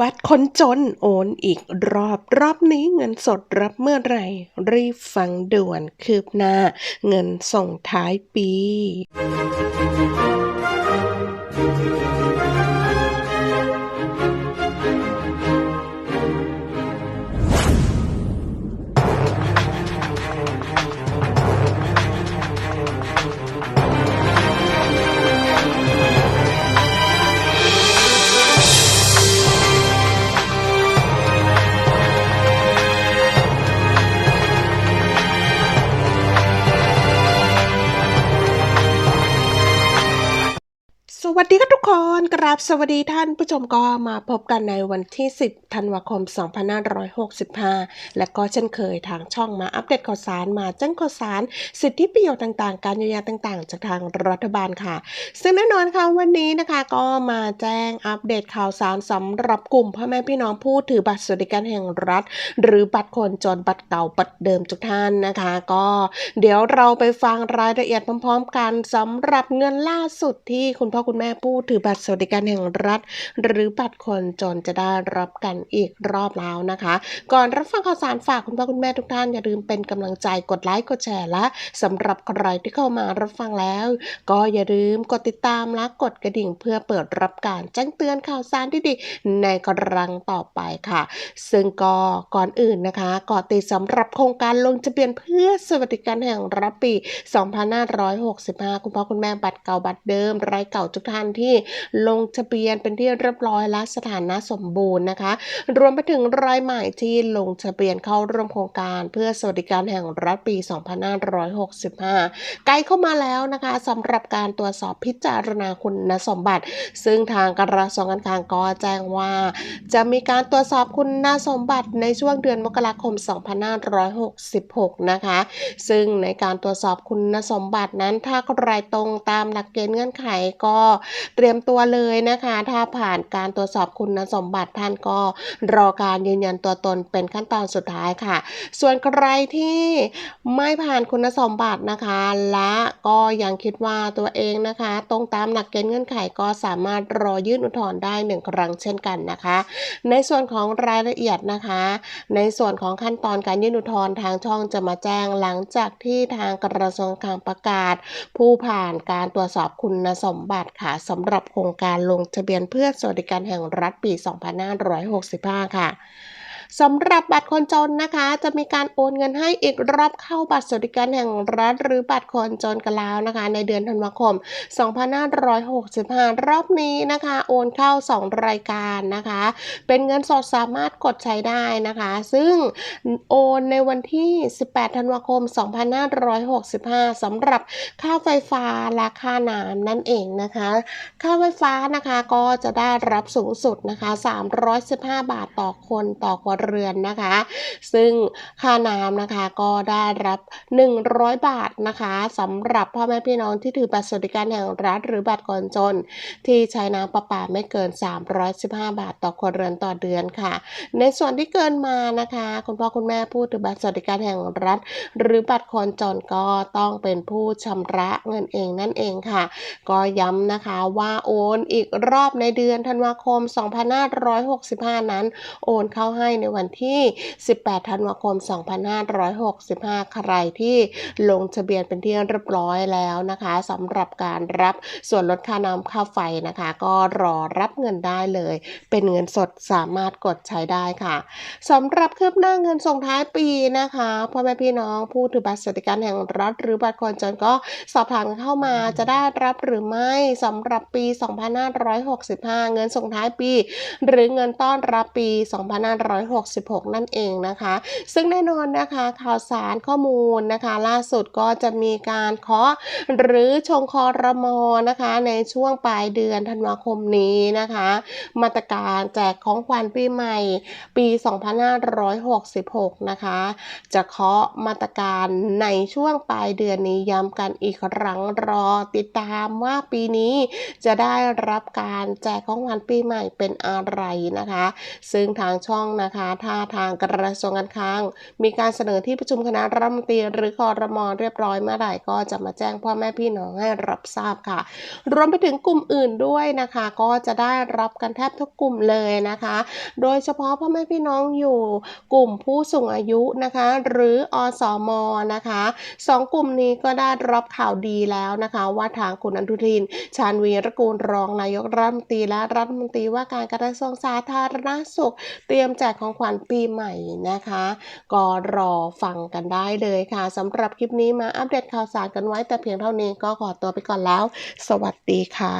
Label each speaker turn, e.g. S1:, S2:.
S1: บัตรคนจนโอนอีกรอบรอบนี้เงินสดรับเมื่อไหร่ รีบฟังด่วนคืบหน้า เงินส่งท้ายปี ครับทุกคนกราบสวัสดีท่านผู้ชมก็มาพบกันในวันที่ 10 ธันวาคม 2565 และก็เช่นเคยทางช่องมาอัปเดตข่าวสารมาแจ้งข่าวสาร สิทธิประโยชน์ต่างๆ การเยียวยาต่างๆ จากทางรัฐบาลค่ะ ซึ่งแน่นอนค่ะวันนี้นะคะก็มาแจ้งอัปเดตข่าวสารสำหรับกลุ่มพ่อแม่พี่น้องผู้ถือบัตรสวัสดิการแห่งรัฐ หรือบัตรคนจนบัตรเก่าบัตรเดิมทุกท่านนะคะ ก็เดี๋ยวเราไปฟังรายละเอียดพร้อม ๆ กันสำหรับเงินล่าสุดที่คุณพ่อคุณแม่ผู้ถือบัตรสวัสดิการแห่งรัฐ หรือบัตรคนจนจะได้รับกันอีกรอบแล้วนะคะ ก่อนรับฟังข่าวสารฝากคุณพ่อคุณแม่ทุกท่านอย่าลืมเป็นกำลังใจกดไลค์กดแชร์และสำหรับใครที่เข้ามารับฟังแล้ว ก็อย่าลืมกดติดตามและกดกระดิ่งเพื่อเปิดรับการแจ้งเตือนข่าวสารที่ดีในครั้งต่อไปค่ะ ซึ่งก็ก่อนอื่นนะคะก่อติดสำหรับโครงการลงทะเบียนเพื่อสวัสดิการแห่งรัฐปี 2565 คุณพ่อคุณแม่บัตรเก่าบัตรเดิมรายเก่าทุกท่านที่ลงทะเบียนเป็นที่เรียบร้อยและสถานะสมบูรณ์นะคะ รวมไปถึงรายใหม่ที่ลงทะเบียนเข้าร่วมโครงการ เพื่อสวัสดิการแห่งรัฐปี 2565 ใกล้เข้ามาแล้วนะคะสำหรับการตรวจสอบพิจารณาคุณสมบัติ ซึ่งทางกระทรวงการคลังก็แจ้งว่า จะมีการตรวจสอบคุณสมบัติในช่วงเดือนมกราคม 2566 นะคะ ซึ่งในการตรวจสอบคุณสมบัตินั้นถ้าใครตรงตามหลักเกณฑ์เงื่อนไขก็เตรียมตัวเลยนะคะ ถ้าผ่านการตรวจสอบคุณสมบัติท่านก็รอการยืนยันตัวตนเป็นขั้นตอนสุดท้ายค่ะ ส่วนใครที่ไม่ผ่านคุณสมบัตินะคะ และก็ยังคิดว่าตัวเองนะคะ ตรงตามหลักเกณฑ์เงื่อนไขก็สามารถรอยื่นอุทธรณ์ได้หนึ่งครั้งเช่นกันนะคะ ในส่วนของรายละเอียดนะคะ ในส่วนของขั้นตอนการยื่นอุทธรณ์ทางช่องจะมาแจ้งหลังจากที่ทางกระทรวงการประกาศ ผู้ผ่านการตรวจสอบคุณสมบัติค่ะสำหรับโครงการลงทะเบียนเพื่อสวัสดิการแห่งรัฐปี 2565 ค่ะ สำหรับบัตรคนจนนะคะ จะมีการโอนเงินให้อีกรอบเข้าบัตรสวัสดิการแห่งรัฐ หรือบัตรคนจนกันแล้วนะคะ ในเดือนธันวาคม 2565 รอบนี้นะคะ โอนเข้า 2 รายการนะคะ เป็นเงินสดสามารถกดใช้ได้นะคะ ซึ่งโอนในวันที่ 18 ธันวาคม 2565สำหรับค่าไฟฟ้าและค่าน้ำนั่นเองนะคะ ค่าไฟฟ้านะคะก็จะได้รับสูงสุดนะคะ 315 บาทต่อคนต่อครัวเรือนนะคะ ซึ่งค่าน้ำนะคะก็ได้รับ 100 บาทนะคะสำหรับพ่อแม่พี่น้องที่ถือบัตรสวัสดิการแห่งรัฐ หรือบัตรคนจน ที่ใช้น้ำประปาไม่เกิน 315 บาทต่อครัวเรือนต่อเดือนค่ะ ในส่วนที่เกินมานะคะ คุณพ่อคุณแม่ผู้ถือบัตรสวัสดิการแห่งรัฐ หรือบัตรคนจนก็ต้องเป็นผู้ชำระเงินเองนั่นเองค่ะ ก็ย้ำนะคะว่าโอนอีกรอบในเดือนธันวาคม 2565 นั้น โอนเข้าให้ในวันที่ 18 ธันวาคม 2565 ใครที่ลงทะเบียนเป็นที่เรียบร้อยแล้วนะคะสำหรับการรับส่วนลดค่าน้ำค่าไฟนะคะ ก็รอรับเงินได้เลย เป็นเงินสดสามารถกดใช้ได้ค่ะสำหรับคืบหน้าเงินส่งท้ายปีนะคะพ่อแม่พี่น้องผู้ถือบัตรสวัสดิการแห่งรัฐ หรือบัตรคนจนก็สอบถามเข้ามาจะได้รับหรือไม่สำหรับปี 2565 เงินส่งท้ายปี หรือเงินต้อนรับปี 256 2566 นั่นเองนะคะ ซึ่งแน่นอนนะคะข่าวสารข้อมูลนะคะ ล่าสุดก็จะมีการเคาะหรือชงคอรมอนะคะ ในช่วงปลายเดือนธันวาคมนี้นะคะ มาตรการแจกของขวัญปีใหม่ปี 2566 นะคะ จะเคาะมาตรการในช่วงปลายเดือนนี้ย้ำกันอีกครั้งรอติดตามว่าปีนี้จะได้รับการแจกของขวัญปีใหม่เป็นอะไรนะคะ ซึ่งทางช่องนะคะนะคะถ้าทางกระทรวงการคลัง มีการเสนอที่ประชุมคณะรัฐมนตรีหรือคอรมอเรียบร้อยเมื่อไหร่ก็จะมาแจ้งพ่อแม่พี่น้องให้รับทราบค่ะ รวมไปถึงกลุ่มอื่นด้วยนะคะ ก็จะได้รับกันแทบทุกกลุ่มเลยนะคะ โดยเฉพาะพ่อแม่พี่น้องอยู่กลุ่มผู้สูงอายุนะคะ หรืออสมนะคะสองกลุ่มนี้ก็ได้รับข่าวดีแล้วนะคะ ว่าทางคุณอนุทิน ชาญวีรกูลรองนายกรัฐมนตรีและรัฐมนตรีว่าการกระทรวงสาธารณสุข เตรียมแจกของขวัญปีใหม่นะคะ ก็รอฟังกันได้เลยค่ะสำหรับคลิปนี้มาอัปเดตข่าวสารกันไว้แต่เพียงเท่านี้ก็ขอตัวไปก่อนแล้ว สวัสดีค่ะ